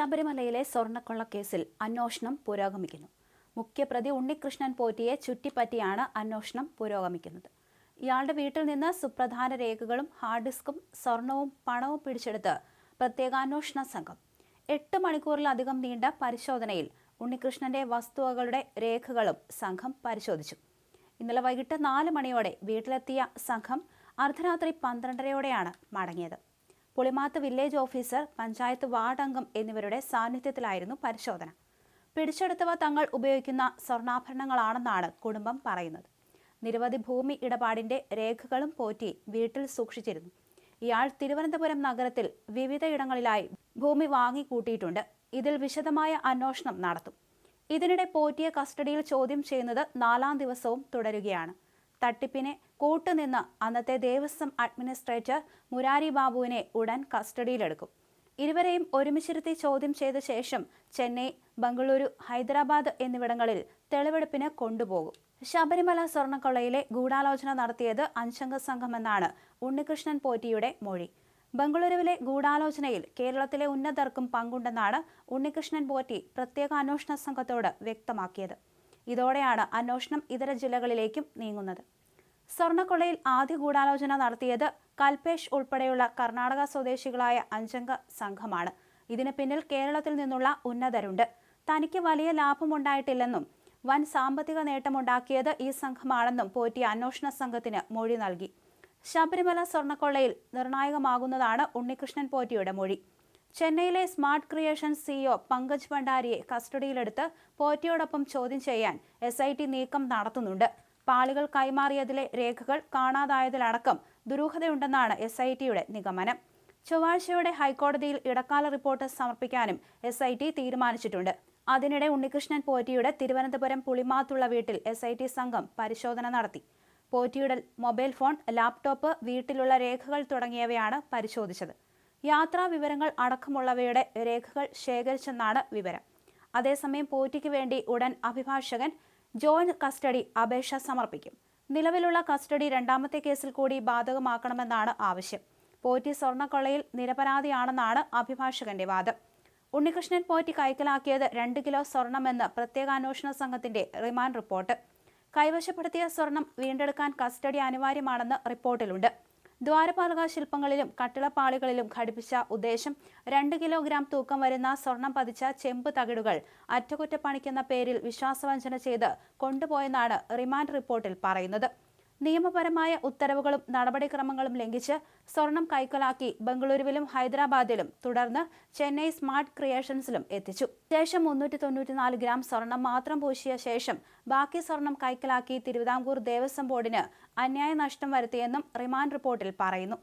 ശബരിമലയിലെ സ്വർണക്കൊള്ളക്കേസിൽ അന്വേഷണം പുരോഗമിക്കുന്നു. മുഖ്യപ്രതി ഉണ്ണികൃഷ്ണൻ പോറ്റിയെ ചുറ്റിപ്പറ്റിയാണ് അന്വേഷണം പുരോഗമിക്കുന്നത്. ഇയാളുടെ വീട്ടിൽ നിന്ന് സുപ്രധാന രേഖകളും ഹാർഡ് ഡിസ്കും സ്വർണവും പണവും പിടിച്ചെടുത്ത് പ്രത്യേക പ്രത്യേകാന്വേഷണ സംഘം. എട്ട് മണിക്കൂറിലധികം നീണ്ട പരിശോധനയിൽ ഉണ്ണികൃഷ്ണന്റെ വസ്തുവകളുടെ രേഖകളും സംഘം പരിശോധിച്ചു. ഇന്നലെ വൈകിട്ട് നാല് മണിയോടെ വീട്ടിലെത്തിയ സംഘം അർദ്ധരാത്രി പന്ത്രണ്ടരയോടെയാണ് മടങ്ങിയത്. Pulimathu village officer panchayat ward അംഗം എന്നിവരുടെ സാന്നിധ്യത്തിലായിരുന്നു പരിശോധന. പിടിച്ചെടുത്തവ തങ്ങൾ ഉപയോഗിക്കുന്ന സ്വർണാഭരണങ്ങളാണെന്നാണ് കുടുംബം പറയുന്നത്. നിരവധി ഭൂമി ഇടപാടിന്റെ രേഖകളും പോറ്റി വീട്ടിൽ സൂക്ഷിച്ചിരുന്നു. ഇയാൾ തിരുവനന്തപുരം നഗരത്തിൽ വിവിധയിടങ്ങളിലായി ഭൂമി വാങ്ങിക്കൂട്ടിയിട്ടുണ്ട്. ഇതിൽ വിശദമായ അന്വേഷണം നടത്തും. ഇതിനിടെ പോറ്റിയെ കസ്റ്റഡിയിൽ ചോദ്യം ചെയ്യുന്നത് നാലാം ദിവസവും തുടരുകയാണ്. തട്ടിപ്പിനെ കൂട്ടുനിന്ന് അന്നത്തെ ദേവസ്വം അഡ്മിനിസ്ട്രേറ്റർ മുരാരി ബാബുവിനെ ഉടൻ കസ്റ്റഡിയിലെടുക്കും. ഇരുവരെയും ഒരുമിച്ചിരുത്തി ചോദ്യം ചെയ്ത ശേഷം ചെന്നൈ ബംഗളൂരു ഹൈദരാബാദ് എന്നിവിടങ്ങളിൽ തെളിവെടുപ്പിന് കൊണ്ടുപോകും. ശബരിമല സ്വർണക്കൊള്ളയിലെ ഗൂഢാലോചന നടത്തിയത് അഞ്ചംഗ സംഘമെന്നാണ് ഉണ്ണികൃഷ്ണൻ പോറ്റിയുടെ മൊഴി. ബംഗളൂരുവിലെ ഗൂഢാലോചനയിൽ കേരളത്തിലെ ഉന്നതർക്കും പങ്കുണ്ടെന്നാണ് ഉണ്ണികൃഷ്ണൻ പോറ്റി പ്രത്യേക അന്വേഷണ സംഘത്തോട് വ്യക്തമാക്കിയത്. ഇതോടെയാണ് അന്വേഷണം ഇതര ജില്ലകളിലേക്കും നീങ്ങുന്നത്. സ്വർണക്കൊള്ളയിൽ ആദ്യ ഗൂഢാലോചന നടത്തിയത് കൽപേഷ് ഉൾപ്പെടെയുള്ള കർണാടക സ്വദേശികളായ അഞ്ചംഗ സംഘമാണ്. ഇതിന് പിന്നിൽ കേരളത്തിൽ നിന്നുള്ള ഉന്നതരുണ്ട്. തനിക്ക് വലിയ ലാഭമുണ്ടായിട്ടില്ലെന്നും വൻ സാമ്പത്തിക നേട്ടമുണ്ടാക്കിയത് ഈ സംഘമാണെന്നും പോറ്റി അന്വേഷണ സംഘത്തിന് മൊഴി നൽകി. ശബരിമല സ്വർണക്കൊള്ളയിൽ നിർണായകമാകുന്നതാണ് ഉണ്ണികൃഷ്ണൻ പോറ്റിയുടെ മൊഴി. ചെന്നൈയിലെ സ്മാർട്ട് ക്രിയേഷൻ സിഇഒ പങ്കജ് ഭണ്ഡാരിയെ കസ്റ്റഡിയിലെടുത്ത് പോറ്റിയോടൊപ്പം ചോദ്യം ചെയ്യാൻ എസ് ഐ ടി നീക്കം നടത്തുന്നുണ്ട്. പാളികൾ കൈമാറിയതിലെ രേഖകൾ കാണാതായതിലടക്കം ദുരൂഹതയുണ്ടെന്നാണ് എസ് ഐ ടിയുടെ നിഗമനം. ചൊവ്വാഴ്ചയോടെ ഹൈക്കോടതിയിൽ ഇടക്കാല റിപ്പോർട്ട് സമർപ്പിക്കാനും എസ് ഐ ടി തീരുമാനിച്ചിട്ടുണ്ട്. അതിനിടെ ഉണ്ണികൃഷ്ണൻ പോറ്റിയുടെ തിരുവനന്തപുരം പുളിമാത്തുള്ള വീട്ടിൽ എസ് ഐ ടി സംഘം പരിശോധന നടത്തി. പോറ്റിയുടെ മൊബൈൽ ഫോൺ ലാപ്ടോപ്പ് വീട്ടിലുള്ള രേഖകൾ തുടങ്ങിയവയാണ് പരിശോധിച്ചത്. യാത്രാ വിവരങ്ങൾ അടക്കമുള്ളവയുടെ രേഖകൾ ശേഖരിച്ചെന്നാണ് വിവരം. അതേസമയം പോറ്റിക്ക് വേണ്ടി ഉടൻ അഭിഭാഷകൻ ജോയിന്റ് കസ്റ്റഡി അപേക്ഷ സമർപ്പിക്കും. നിലവിലുള്ള കസ്റ്റഡി രണ്ടാമത്തെ കേസിൽ കൂടി ബാധകമാക്കണമെന്നാണ് ആവശ്യം. പോറ്റി സ്വർണക്കൊള്ളയിൽ നിരപരാധിയാണെന്നാണ് അഭിഭാഷകന്റെ വാദം. ഉണ്ണികൃഷ്ണൻ പോറ്റി കൈക്കലാക്കിയത് രണ്ട് കിലോ സ്വർണമെന്ന് പ്രത്യേക അന്വേഷണ സംഘത്തിന്റെ റിമാൻഡ് റിപ്പോർട്ട്. കൈവശപ്പെടുത്തിയ സ്വർണം വീണ്ടെടുക്കാൻ കസ്റ്റഡി അനിവാര്യമാണെന്ന് റിപ്പോർട്ടിലുണ്ട്. ദ്വാരപാലക ശില്പങ്ങളിലും കട്ടിളപ്പാളികളിലും ഘടിപ്പിച്ച ഉദ്ദേശം രണ്ട് കിലോഗ്രാം തൂക്കം വരുന്ന സ്വർണം പതിച്ച ചെമ്പ് തകിടുകൾ അറ്റകുറ്റപ്പണിക്കെന്ന പേരിൽ വിശ്വാസവഞ്ചന ചെയ്ത് കൊണ്ടുപോയെന്നാണ് റിമാൻഡ് റിപ്പോർട്ടിൽ പറയുന്നത്. നിയമപരമായ ഉത്തരവുകളും നടപടിക്രമങ്ങളും ലംഘിച്ച് സ്വർണം കൈക്കലാക്കി ബംഗളൂരുവിലും ഹൈദരാബാദിലും തുടർന്ന് ചെന്നൈ സ്മാർട്ട് ക്രിയേഷൻസിലും എത്തിച്ചു. ശേഷം മുന്നൂറ്റി തൊണ്ണൂറ്റിനാല് ഗ്രാം സ്വർണം മാത്രം പൂശിയ ശേഷം ബാക്കി സ്വർണം കൈക്കലാക്കി തിരുവിതാംകൂർ ദേവസ്വം ബോർഡിന് അന്യായ നഷ്ടം വരുത്തിയെന്നും റിമാൻഡ് റിപ്പോർട്ടിൽ പറയുന്നു.